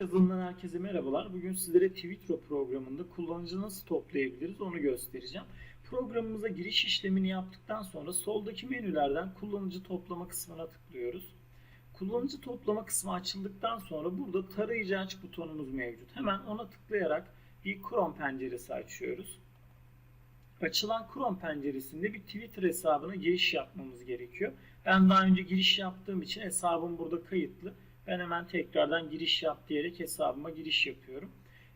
Yazılımdan herkese merhabalar. Bugün sizlere Twitter programında kullanıcı nasıl toplayabiliriz onu göstereceğim. Programımıza giriş işlemini yaptıktan sonra soldaki menülerden kullanıcı toplama kısmına tıklıyoruz. Kullanıcı toplama kısmı açıldıktan sonra burada tarayıcı aç butonumuz mevcut. Hemen ona tıklayarak bir Chrome penceresi açıyoruz. Açılan Chrome penceresinde bir Twitter hesabına giriş yapmamız gerekiyor. Ben daha önce giriş yaptığım için hesabım burada kayıtlı. Ben hemen tekrardan giriş yap diyerek hesabıma giriş yapıyorum.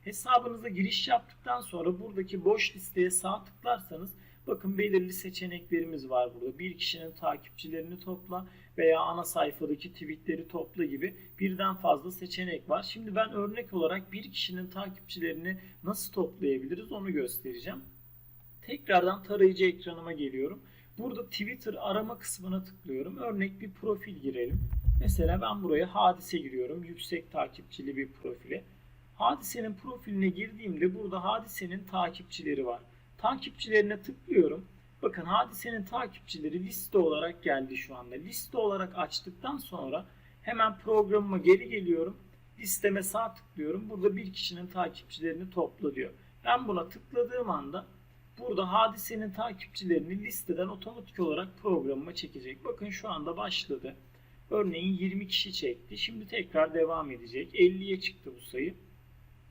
Hesabınıza giriş yaptıktan sonra buradaki boş listeye sağ tıklarsanız bakın belirli seçeneklerimiz var burada. Bir kişinin takipçilerini topla veya ana sayfadaki tweetleri topla gibi birden fazla seçenek var. Şimdi ben örnek olarak bir kişinin takipçilerini nasıl toplayabiliriz onu göstereceğim. Tekrardan tarayıcı ekranıma geliyorum. Burada Twitter arama kısmına tıklıyorum. Örnek bir profil girelim. Mesela ben buraya hadise giriyorum. Yüksek takipçili bir profile. Hadisenin profiline girdiğimde burada hadisenin takipçileri var. Takipçilerine tıklıyorum. Bakın hadisenin takipçileri liste olarak geldi şu anda. Liste olarak açtıktan sonra hemen programıma geri geliyorum. Listeme sağ tıklıyorum. Burada bir kişinin takipçilerini topla diyor. Ben buna tıkladığım anda burada hadisenin takipçilerini listeden otomatik olarak programıma çekecek. Bakın şu anda başladı. Örneğin 20 kişi çekti. Şimdi tekrar devam edecek. 50'ye çıktı bu sayı.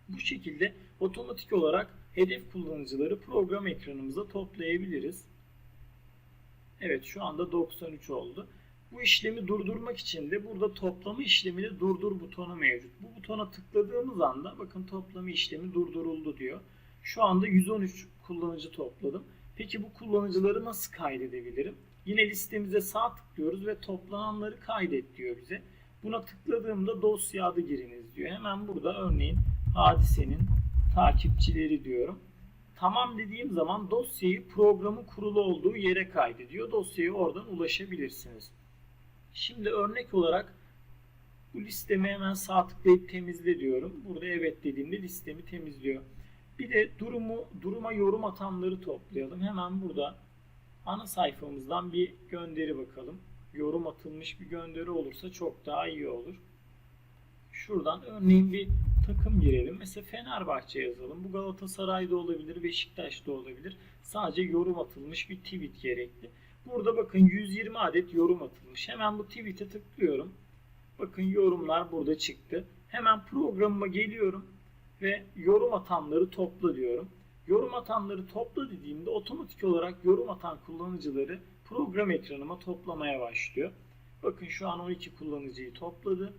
Bu şekilde otomatik olarak hedef kullanıcıları program ekranımıza toplayabiliriz. Evet şu anda 93 oldu. Bu işlemi durdurmak için de burada toplama işlemini durdur butonu mevcut. Bu butona tıkladığımız anda bakın toplama işlemi durduruldu diyor. Şu anda 113 kullanıcı topladım. Peki bu kullanıcıları nasıl kaydedebilirim? Yine listemize sağ tıklıyoruz ve toplananları kaydet diyor bize. Buna tıkladığımda dosya adı giriniz diyor. Hemen burada örneğin hadisenin takipçileri diyorum. Tamam dediğim zaman dosyayı programın kurulu olduğu yere kaydediyor. Dosyaya oradan ulaşabilirsiniz. Şimdi örnek olarak bu listemi hemen sağ tıklayıp temizle diyorum. Burada evet dediğimde listemi temizliyor. Bir de durumu duruma yorum atanları toplayalım. Hemen burada ana sayfamızdan bir gönderi bakalım. Yorum atılmış bir gönderi olursa çok daha iyi olur. Şuradan örneğin bir takım girelim. Mesela Fenerbahçe yazalım. Bu Galatasaray'da olabilir, Beşiktaş'ta olabilir. Sadece yorum atılmış bir tweet gerekli. Burada bakın 120 adet yorum atılmış. Hemen bu tweet'e tıklıyorum. Bakın yorumlar burada çıktı. Hemen programıma geliyorum ve yorum atanları topla diyorum. Yorum atanları topla dediğimde otomatik olarak yorum atan kullanıcıları program ekranıma toplamaya başlıyor. Bakın şu an 12 kullanıcıyı topladı.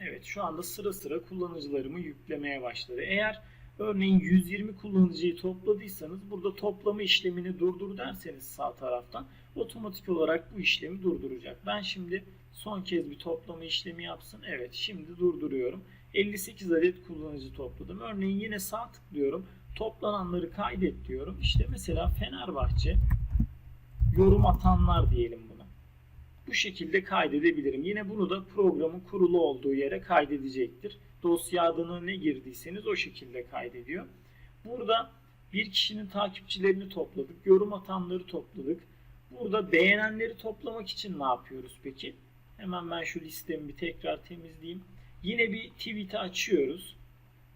Evet şu anda sıra sıra kullanıcılarımı yüklemeye başladı. Eğer örneğin 120 kullanıcıyı topladıysanız burada toplama işlemini durdur derseniz sağ taraftan otomatik olarak bu işlemi durduracak. Ben şimdi son kez bir toplama işlemi yapsın. Evet şimdi durduruyorum. 58 adet kullanıcı topladım. Örneğin yine sağ tıklıyorum. Toplananları kaydet diyorum. İşte mesela Fenerbahçe yorum atanlar diyelim buna. Bu şekilde kaydedebilirim. Yine bunu da programın kurulu olduğu yere kaydedecektir. Dosya adını ne girdiyseniz o şekilde kaydediyor. Burada bir kişinin takipçilerini topladık. Yorum atanları topladık. Burada beğenenleri toplamak için ne yapıyoruz peki? Hemen ben şu listemi bir tekrar temizleyeyim. Yine bir tweet'i açıyoruz.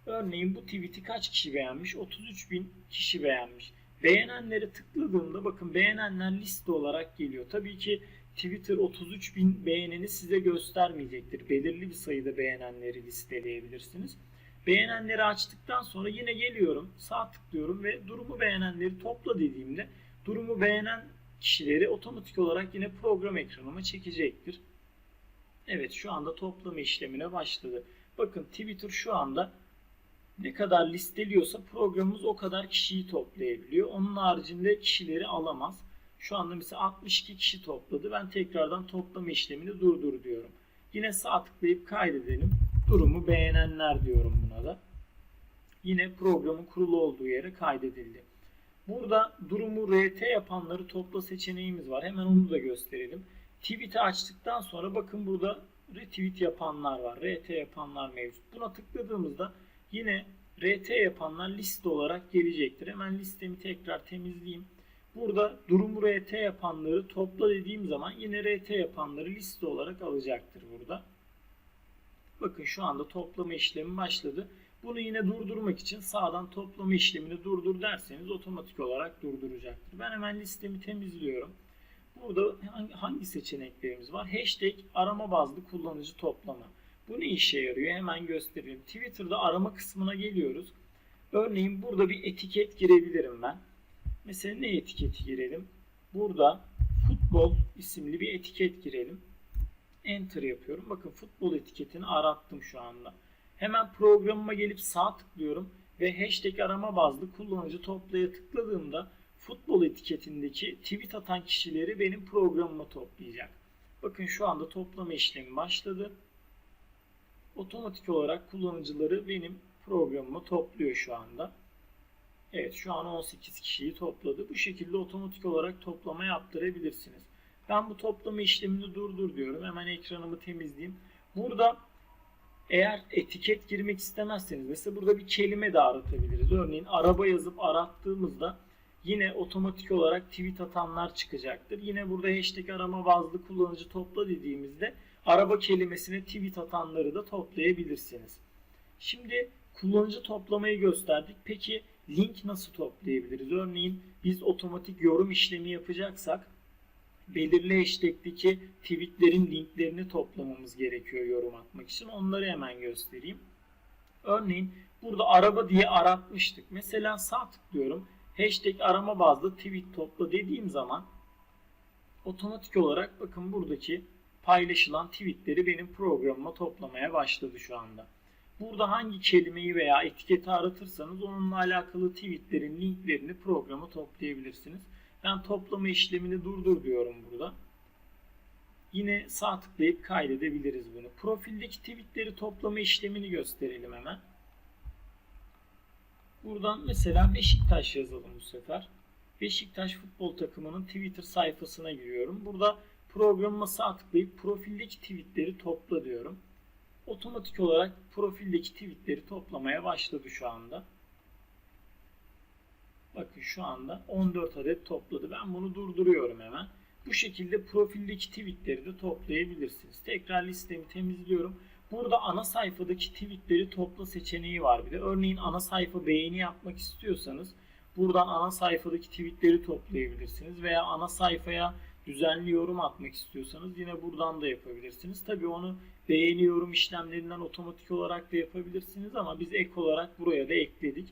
Örneğin bu tweet'i kaç kişi beğenmiş? 33 bin kişi beğenmiş. Beğenenlere tıkladığımda bakın beğenenler liste olarak geliyor. Tabii ki Twitter 33 bin beğeneni size göstermeyecektir. Belirli bir sayıda beğenenleri listeleyebilirsiniz. Beğenenleri açtıktan sonra yine geliyorum. Sağ tıklıyorum ve durumu beğenenleri topla dediğimde durumu beğenen kişileri otomatik olarak yine program ekranıma çekecektir. Evet şu anda toplama işlemine başladı. Bakın Twitter şu anda ne kadar listeliyorsa programımız o kadar kişiyi toplayabiliyor. Onun haricinde kişileri alamaz. Şu anda mesela 62 kişi topladı. Ben tekrardan toplama işlemini durdur diyorum. Yine sağ tıklayıp kaydedelim. Durumu beğenenler diyorum buna da. Yine programın kurulu olduğu yere kaydedildi. Burada durumu RT yapanları topla seçeneğimiz var. Hemen onu da gösterelim. Tweet'i açtıktan sonra bakın burada retweet yapanlar var. RT yapanlar mevcut. Buna tıkladığımızda yine RT yapanlar liste olarak gelecektir. Hemen listemi tekrar temizleyeyim. Burada durumu RT yapanları topla dediğim zaman yine RT yapanları liste olarak alacaktır burada. Bakın şu anda toplama işlemi başladı. Bunu yine durdurmak için sağdan toplama işlemini durdur derseniz otomatik olarak durduracaktır. Ben hemen listemi temizliyorum. Burada hangi, seçeneklerimiz var? Hashtag arama bazlı kullanıcı toplama. Bu ne işe yarıyor? Hemen göstereyim. Twitter'da arama kısmına geliyoruz. Örneğin burada bir etiket girebilirim ben. Mesela ne etiketi girelim? Burada futbol isimli bir etiket girelim. Enter yapıyorum. Bakın futbol etiketini arattım şu anda. Hemen programıma gelip sağ tıklıyorum ve hashtag arama bazlı kullanıcı toplaya tıkladığımda futbol etiketindeki tweet atan kişileri benim programıma toplayacak. Bakın şu anda toplama işlemi başladı. Otomatik olarak kullanıcıları benim programıma topluyor şu anda. Evet şu an 18 kişiyi topladı. Bu şekilde otomatik olarak toplama yaptırabilirsiniz. Ben bu toplama işlemini durdur diyorum. Hemen ekranımı temizleyeyim. Burada eğer etiket girmek istemezseniz mesela burada bir kelime de aratabiliriz. Örneğin araba yazıp arattığımızda yine otomatik olarak tweet atanlar çıkacaktır. Yine burada hashtag arama bazlı kullanıcı topla dediğimizde araba kelimesine tweet atanları da toplayabilirsiniz. Şimdi kullanıcı toplamayı gösterdik. Peki link nasıl toplayabiliriz? Örneğin biz otomatik yorum işlemi yapacaksak belirli hashtag'teki tweetlerin linklerini toplamamız gerekiyor yorum atmak için. Onları hemen göstereyim. Örneğin burada araba diye aratmıştık. Mesela sağ tıklıyorum. Hashtag arama bazlı tweet topla dediğim zaman otomatik olarak bakın buradaki paylaşılan tweetleri benim programıma toplamaya başladı şu anda. Burada hangi kelimeyi veya etiketi aratırsanız onunla alakalı tweetlerin linklerini programa toplayabilirsiniz. Ben toplama işlemini durdur diyorum burada. Yine sağ tıklayıp kaydedebiliriz bunu. Profildeki tweetleri toplama işlemini gösterelim hemen. Buradan mesela Beşiktaş yazalım bu sefer. Beşiktaş futbol takımının Twitter sayfasına giriyorum. Burada programıma sağ tıklayıp profildeki tweetleri topla diyorum. Otomatik olarak profildeki tweetleri toplamaya başladı şu anda. Bakın şu anda 14 adet topladı. Ben bunu durduruyorum hemen. Bu şekilde profildeki tweetleri de toplayabilirsiniz. Tekrar listemi temizliyorum. Burada ana sayfadaki tweetleri topla seçeneği var bir de. Örneğin ana sayfa beğeni yapmak istiyorsanız buradan ana sayfadaki tweetleri toplayabilirsiniz. Veya ana sayfaya düzenli yorum atmak istiyorsanız yine buradan da yapabilirsiniz. Tabi onu beğeni yorum işlemlerinden otomatik olarak da yapabilirsiniz ama biz ek olarak buraya da ekledik.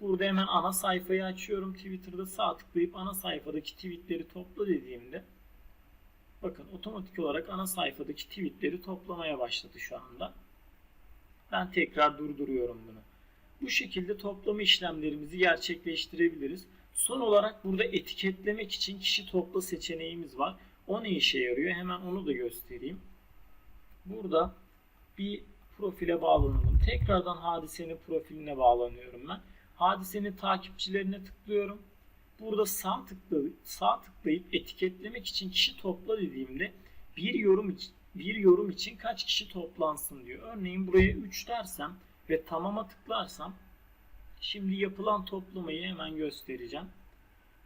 Burada hemen ana sayfayı açıyorum. Twitter'da sağ tıklayıp ana sayfadaki tweetleri topla dediğimde bakın otomatik olarak ana sayfadaki tweetleri toplamaya başladı şu anda. Ben tekrar durduruyorum bunu. Bu şekilde toplama işlemlerimizi gerçekleştirebiliriz. Son olarak burada etiketlemek için kişi topla seçeneğimiz var. O ne işe yarıyor? Hemen onu da göstereyim. Burada bir profile bağlanalım. Tekrardan hadisenin profiline bağlanıyorum ben. Hadisenin takipçilerine tıklıyorum. Burada sağ tıklayıp, sağ tıklayıp etiketlemek için kişi topla dediğimde bir yorum için, bir yorum için kaç kişi toplansın diyor. Örneğin buraya 3 dersem ve tamama tıklarsam şimdi yapılan toplamayı hemen göstereceğim.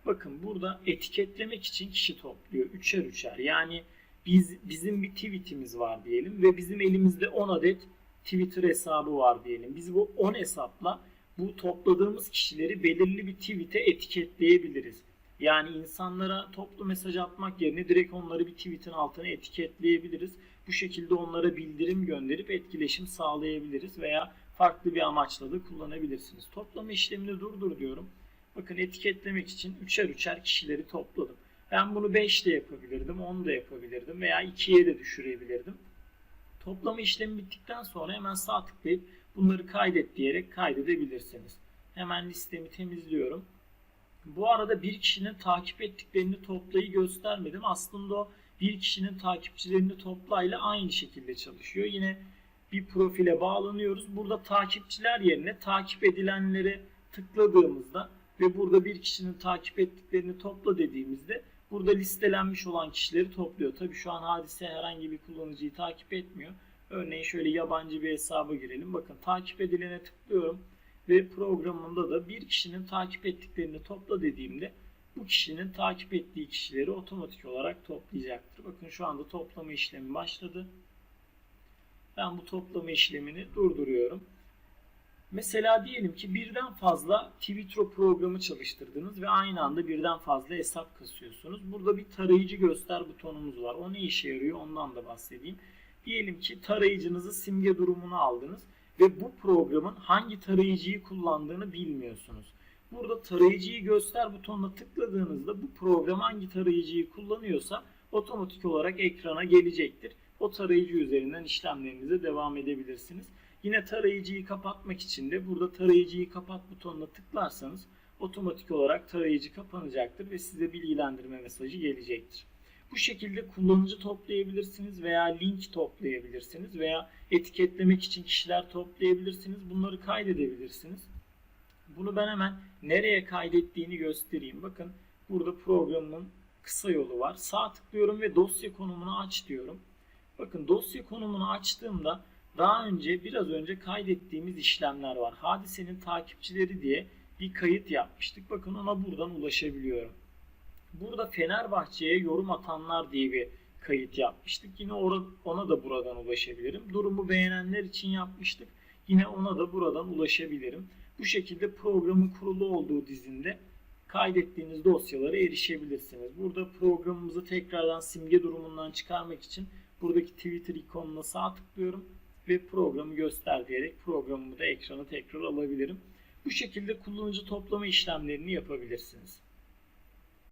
Bakın burada etiketlemek için kişi topluyor. Üçer üçer. Yani biz bizim bir tweetimiz var diyelim ve bizim elimizde 10 adet Twitter hesabı var diyelim. Biz bu 10 hesapla bu topladığımız kişileri belirli bir tweet'e etiketleyebiliriz. Yani insanlara toplu mesaj atmak yerine direkt onları bir tweet'in altına etiketleyebiliriz. Bu şekilde onlara bildirim gönderip etkileşim sağlayabiliriz veya farklı bir amaçla da kullanabilirsiniz. Toplama işlemini durdur diyorum. Bakın etiketlemek için üçer üçer kişileri topladım. Ben bunu 5 de yapabilirdim, 10 da yapabilirdim veya 2'ye de düşürebilirdim. Toplama işlemi bittikten sonra hemen sağ tıklayıp bunları kaydet diyerek kaydedebilirsiniz. Hemen listemi temizliyorum. Bu arada bir kişinin takip ettiklerini toplayı göstermedim. Aslında o bir kişinin takipçilerini toplayla aynı şekilde çalışıyor. Yine bir profile bağlanıyoruz. Burada takipçiler yerine takip edilenleri tıkladığımızda ve burada bir kişinin takip ettiklerini topla dediğimizde burada listelenmiş olan kişileri topluyor. Tabi şu an hadise herhangi bir kullanıcıyı takip etmiyor. Örneğin şöyle yabancı bir hesaba girelim. Bakın takip edilene tıklıyorum ve programımda da bir kişinin takip ettiklerini topla dediğimde bu kişinin takip ettiği kişileri otomatik olarak toplayacaktır. Bakın şu anda toplama işlemi başladı. Ben bu toplama işlemini durduruyorum. Mesela diyelim ki birden fazla Twitro programı çalıştırdınız ve aynı anda birden fazla hesap kasıyorsunuz. Burada bir tarayıcı göster butonumuz var. O ne işe yarıyor ondan da bahsedeyim. Diyelim ki tarayıcınızı simge durumuna aldınız ve bu programın hangi tarayıcıyı kullandığını bilmiyorsunuz. Burada tarayıcıyı göster butonuna tıkladığınızda bu program hangi tarayıcıyı kullanıyorsa otomatik olarak ekrana gelecektir. O tarayıcı üzerinden işlemlerinize devam edebilirsiniz. Yine tarayıcıyı kapatmak için de burada tarayıcıyı kapat butonuna tıklarsanız otomatik olarak tarayıcı kapanacaktır ve size bilgilendirme mesajı gelecektir. Bu şekilde kullanıcı toplayabilirsiniz veya link toplayabilirsiniz veya etiketlemek için kişiler toplayabilirsiniz. Bunları kaydedebilirsiniz. Bunu ben hemen nereye kaydettiğini göstereyim. Bakın burada programın kısa yolu var. Sağ tıklıyorum ve dosya konumunu aç diyorum. Bakın dosya konumunu açtığımda daha önce biraz önce kaydettiğimiz işlemler var. Hadisenin takipçileri diye bir kayıt yapmıştık. Bakın ona buradan ulaşabiliyorum. Burada Fenerbahçe'ye yorum atanlar diye bir kayıt yapmıştık. Yine ona da buradan ulaşabilirim. Durumu beğenenler için yapmıştık. Yine ona da buradan ulaşabilirim. Bu şekilde programın kurulu olduğu dizinde kaydettiğiniz dosyalara erişebilirsiniz. Burada programımızı tekrardan simge durumundan çıkarmak için buradaki Twitter ikonuna sağ tıklıyorum ve programı göster diyerek programımı da ekrana tekrar alabilirim. Bu şekilde kullanıcı toplama işlemlerini yapabilirsiniz.